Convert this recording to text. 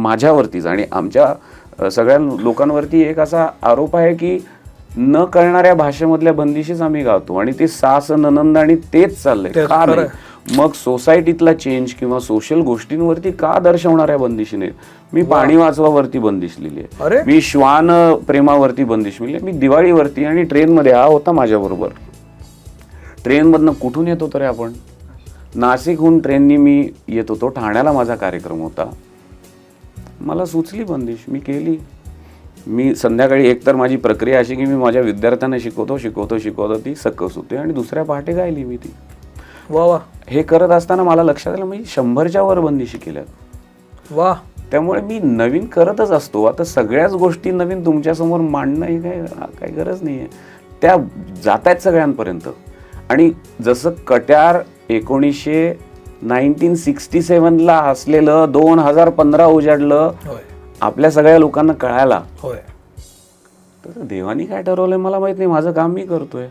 माझ्यावरतीच आणि आमच्या सगळ्या लोकांवरती एक असा आरोप आहे की न कळणाऱ्या भाषेमधल्या बंदिशीच आम्ही गातो आणि ते सास ननंद आणि तेच चाललंय. का नाही? मग सोसायटीतला चेंज किंवा सोशल गोष्टींवरती का दर्शवणाऱ्या बंदिशी नाहीत मी पाणी वाचवावरती बंदिश लिहिली? आहे मी श्वान प्रेमावरती बंदिश लिहिली. मी दिवाळीवरती आणि ट्रेनमध्ये हा होता माझ्याबरोबर. ट्रेनमधनं कुठून येत होतो रे आपण? नाशिकहून ट्रेननी मी येत होतो. ठाण्याला माझा कार्यक्रम होता. मला सुचली बंदिश मी केली. मी संध्याकाळी एकतर माझी प्रक्रिया अशी की मी माझ्या विद्यार्थ्यांना शिकवतो शिकवतो शिकवतो ती सकस होते आणि दुसऱ्या पहाटे गायली मी ती. वा वा. हे करत असताना मला लक्षात आलं म्हणजे शंभरच्या वर बंदिशी केल्यात वा. त्यामुळे मी नवीन करतच असतो. आता सगळ्याच गोष्टी नवीन तुमच्यासमोर मांडणं ही काय काही गरज नाही आहे त्या जात आहेत सगळ्यांपर्यंत. आणि जसं कट्यार एकोणीसशे नाईन्टीन सिक्स्टी सेवनला असलेलं दोन हजार पंधरा उजाडलं आपल्या सगळ्या लोकांना कळायला. तर देवानी काय ठरवलंय मला माहीत नाही. माझं काम मी करतोय.